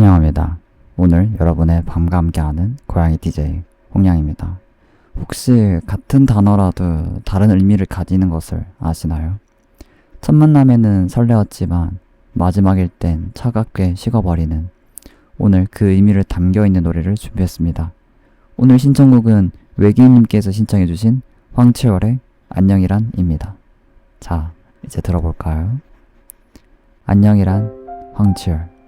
환영합니다. 오늘 여러분의 밤과 함께하는 고양이 DJ 홍양입니다. 혹시 같은 단어라도 다른 의미를 가지는 것을 아시나요? 첫 만남에는 설레었지만 마지막일 땐 차갑게 식어버리는 오늘 그 의미를 담겨 있는 노래를 준비했습니다. 오늘 신청곡은 외계인님께서 신청해주신 황치열의 안녕이란입니다. 자, 이제 들어볼까요? 안녕이란 황치열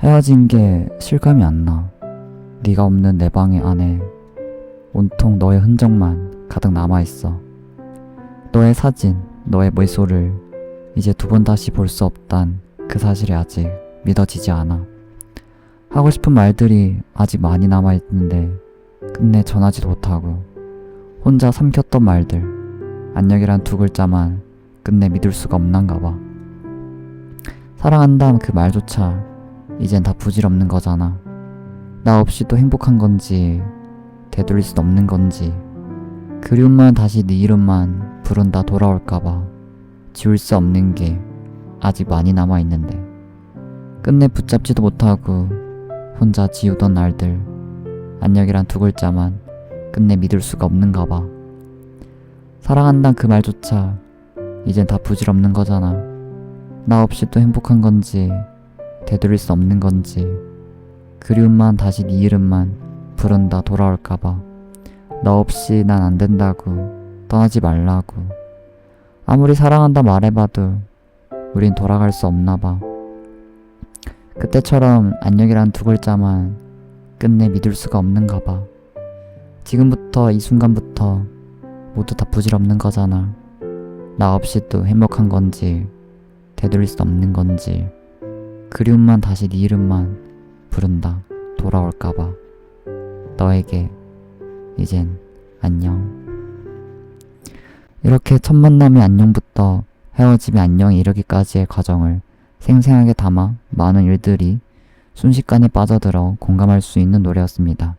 헤어진 게 실감이 안 나. 네가 없는 내 방의 안에 온통 너의 흔적만 가득 남아 있어. 너의 사진, 너의 미소를 이제 두 번 다시 볼 수 없단 그 사실이 아직 믿어지지 않아. 하고 싶은 말들이 아직 많이 남아 있는데 끝내 전하지도 못하고 혼자 삼켰던 말들 안녕이란 두 글자만 끝내 믿을 수가 없난가 봐. 사랑한다는 그 말조차 이젠 다 부질없는 거잖아. 나 없이 또 행복한 건지, 되돌릴 수 없는 건지, 그리움만 다시 네 이름만 부른다 돌아올까봐 지울 수 없는 게 아직 많이 남아있는데, 끝내 붙잡지도 못하고 혼자 지우던 날들, 안녕이란 두 글자만 끝내 믿을 수가 없는가 봐. 사랑한단 그 말조차 이젠 다 부질없는 거잖아. 나 없이 또 행복한 건지, 되돌릴 수 없는 건지 그리움만 다시 네 이름만 부른다 돌아올까봐. 너 없이 난 안 된다고 떠나지 말라고. 아무리 사랑한다 말해봐도 우린 돌아갈 수 없나봐. 그때처럼 안녕이란 두 글자만 끝내 믿을 수가 없는가봐. 지금부터 이 순간부터 모두 다 부질없는 거잖아. 나 없이 또 행복한 건지 되돌릴 수 없는 건지 그리움만 다시 네 이름만 부른다 돌아올까봐 너에게 이젠 안녕 이렇게 첫 만남의 안녕부터 헤어짐의 안녕에 이르기까지의 과정을 생생하게 담아 많은 일들이 순식간에 빠져들어 공감할 수 있는 노래였습니다.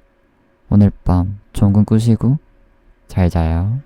오늘 밤 좋은 꿈 꾸시고 잘 자요.